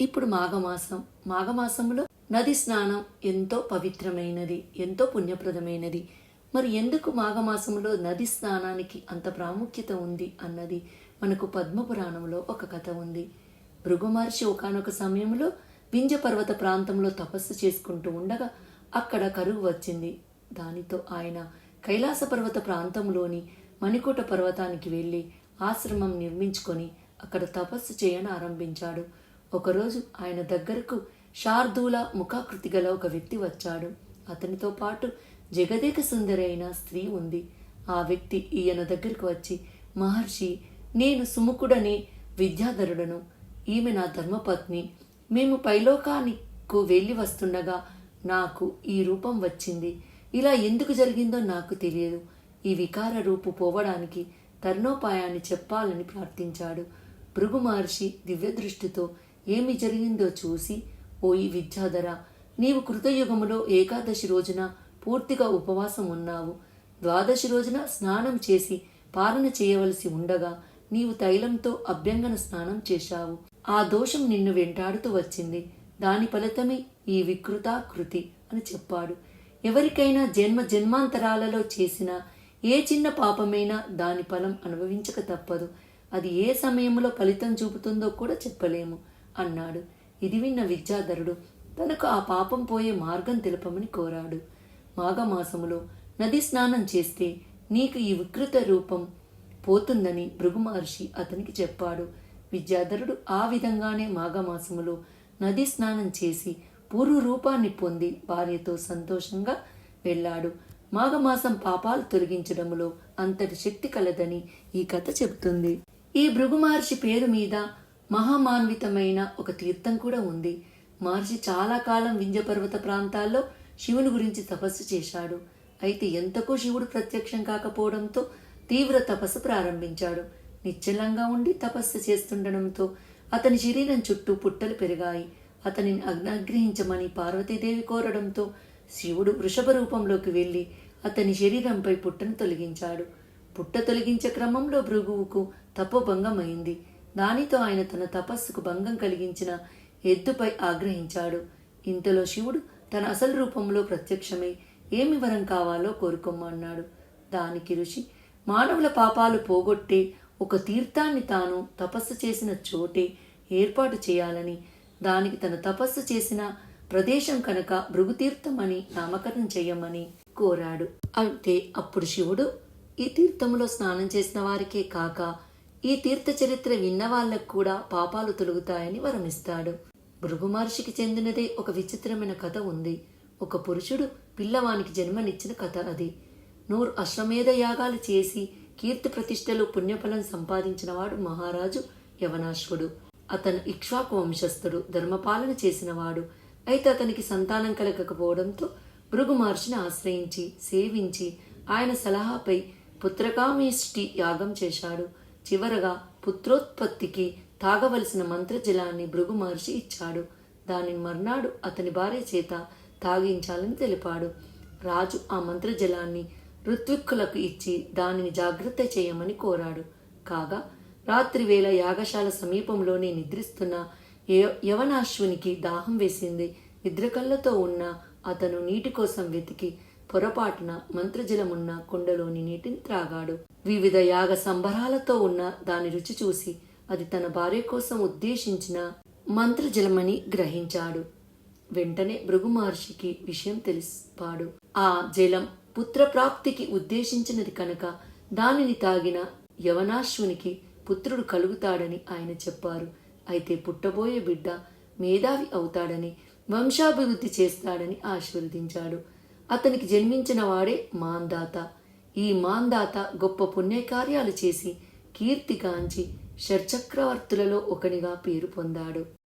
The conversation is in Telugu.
ఇప్పుడు మాఘమాసం. మాఘమాసంలో నది స్నానం ఎంతో పవిత్రమైనది ఎంతో పుణ్యప్రదమైనది. మరి ఎందుకు మాఘమాసంలో నది స్నానానికి అంత ప్రాముఖ్యత ఉంది అన్నది మనకు పద్మపురాణంలో ఒక కథ ఉంది. భృగుమహర్షి ఒకనొక సమయంలో వింజ పర్వత ప్రాంతంలో తపస్సు చేసుకుంటూ ఉండగా అక్కడ కరువు వచ్చింది. దానితో ఆయన కైలాస పర్వత ప్రాంతంలోని మణికూట పర్వతానికి వెళ్ళి ఆశ్రమం నిర్మించుకొని అక్కడ తపస్సు చేయని ఆరంభించాడు. ఒకరోజు ఆయన దగ్గరకు శార్దూల ముఖాకృతి గల ఒక వ్యక్తి వచ్చాడు. అతనితో పాటు జగదేక సుందరి అయిన స్త్రీ ఉంది. ఆ వ్యక్తి ఈయన దగ్గరికి వచ్చి మహర్షి నేను సుముఖుడని విద్యాధరుడను. ఈమె నా ధర్మపత్ని. మేము పైలోకానికి వెళ్ళి వస్తుండగా నాకు ఈ రూపం వచ్చింది. ఇలా ఎందుకు జరిగిందో నాకు తెలియదు. ఈ వికార రూపు పోవడానికి తర్ణోపాయాన్ని చెప్పాలని ప్రార్థించాడు. భృగు మహర్షి దివ్యదృష్టితో ఏమి జరిగిందో చూసి పోయి విద్యాధర నీవు కృతయుగములో ఏకాదశి రోజున పూర్తిగా ఉపవాసం ఉన్నావు. ద్వాదశి రోజున స్నానం చేసి పాలన చేయవలసి ఉండగా నీవు తైలంతో అభ్యంగన స్నానం చేశావు. ఆ దోషం నిన్ను వెంటాడుతూ వచ్చింది. దాని ఫలితమే ఈ వికృతాకృతి అని చెప్పాడు. ఎవరికైనా జన్మ జన్మాంతరాలలో చేసిన ఏ చిన్న పాపమైనా దాని ఫలం అనుభవించక తప్పదు. అది ఏ సమయంలో ఫలితం చూపుతుందో కూడా చెప్పలేము. అన్నాడు. ఇది విన్న విద్యాధరుడు తనకు ఆ పాపం పోయే మార్గం తెలపమని కోరాడు. మాఘమాసములో నది స్నానం చేస్తే నీకు ఈ వికృత రూపం పోతుందని భృగు మహర్షి అతనికి చెప్పాడు. విద్యాధరుడు ఆ విధంగానే మాఘమాసములో నది స్నానం చేసి పూర్వ రూపాన్ని పొంది భార్యతో సంతోషంగా వెళ్ళాడు. మాఘమాసం పాపాలు తొలగించడంలో అంతటి శక్తి కలదని ఈ కథ చెబుతుంది. ఈ భృగు మహర్షి పేరు మీద మహామాన్వితమైన ఒక తీర్థం కూడా ఉంది. మహర్షి చాలా కాలం వింజపర్వత ప్రాంతాల్లో శివుని గురించి తపస్సు చేశాడు. అయితే ఎంతకో శివుడు ప్రత్యక్షం కాకపోవడంతో తీవ్ర తపస్సు ప్రారంభించాడు. నిశ్చలంగా ఉండి తపస్సు చేస్తుండడంతో అతని శరీరం చుట్టూ పుట్టలు పెరిగాయి. అతనిని అగ్నగ్రహించమని పార్వతీదేవి కోరడంతో శివుడు వృషభ రూపంలోకి వెళ్ళి అతని శరీరంపై పుట్టను తొలగించాడు. పుట్ట తొలగించే క్రమంలో భృగువుకు తపోభంగమైంది. దానితో ఆయన తన తపస్సుకు భంగం కలిగించిన ఎద్దుపై ఆగ్రహించాడు. ఇంతలో శివుడు తన అసలు రూపంలో ప్రత్యక్షమై ఏమి వరం కావాలో కోరుకోమన్నాడు దానికి ఋషి మానవుల పాపాలు పోగొట్టే ఒక తీర్థాన్ని తాను తపస్సు చేసిన చోటే ఏర్పాటు చేయాలని దానికి తన తపస్సు చేసిన ప్రదేశం కనుక భృగుతీర్థం అని నామకరణం చేయమని కోరాడు. అంటే అప్పుడు శివుడు ఈ తీర్థములో స్నానం చేసిన వారికే కాక ఈ తీర్థ చరిత్ర విన్నవాళ్ళకు కూడా పాపాలు తొలుగుతాయని వరమిస్తాడు. భృగు మహర్షికి చెందినదే ఒక విచిత్రమైన కథ ఉంది. ఒక పురుషుడు పిల్లవానికి జన్మనిచ్చిన కథ అది. నూరు అశ్వమేధ యాగాలు చేసి కీర్తి ప్రతిష్టలు పుణ్యఫలం సంపాదించినవాడు మహారాజు యవనాశ్వుడు. అతను ఇక్ష్వాకు వంశస్థుడు ధర్మపాలన చేసినవాడు అయితే అతనికి సంతానం కలగకపోవడంతో భృగు మహర్షిని ఆశ్రయించి సేవించి ఆయన సలహాపై పుత్రకామేష్టి యాగం చేశాడు. చివరగా పుత్రోత్పత్తికి తాగవలసిన మంత్రజలాన్ని భృగు మహర్షి ఇచ్చాడు. దానిని మర్నాడు అతని భార్య చేత తాగించాలని తెలిపాడు. రాజు ఆ మంత్రజలాన్ని ఋత్విక్కులకు ఇచ్చి దానిని జాగ్రత్త చేయమని కోరాడు. కాగా రాత్రి వేళ యాగశాల సమీపంలోనే నిద్రిస్తున్న య- యవనాశ్వునికి దాహం వేసింది. నిద్రకళ్ళతో ఉన్న అతను నీటి కోసం వెతికి పొరపాటున మంత్రజలమున్న కుండలోని నీటిని త్రాగాడు. వివిధ యాగ సంబరాలతో ఉన్న దాని రుచి చూసి అది తన భార్య కోసం ఉద్దేశించిన మంత్రజలమని గ్రహించాడు. వెంటనే భృగు మహర్షికి విషయం తెలిసిపాడు. ఆ జలం పుత్రప్రాప్తికి ఉద్దేశించినది కనుక దానిని తాగిన యవనాశ్వునికి పుత్రుడు కలుగుతాడని ఆయన చెప్పారు. అయితే పుట్టబోయే బిడ్డ మేధావి అవుతాడని వంశాభివృద్ధి చేస్తాడని ఆశీర్వదించాడు. అతనికి జన్మించిన వాడే మాందాత. ఈ మాందాత గొప్ప పుణ్యకార్యాలు చేసి కీర్తిగాంచి షర్చక్రవర్తులలో ఒకనిగా పేరు పొందాడు.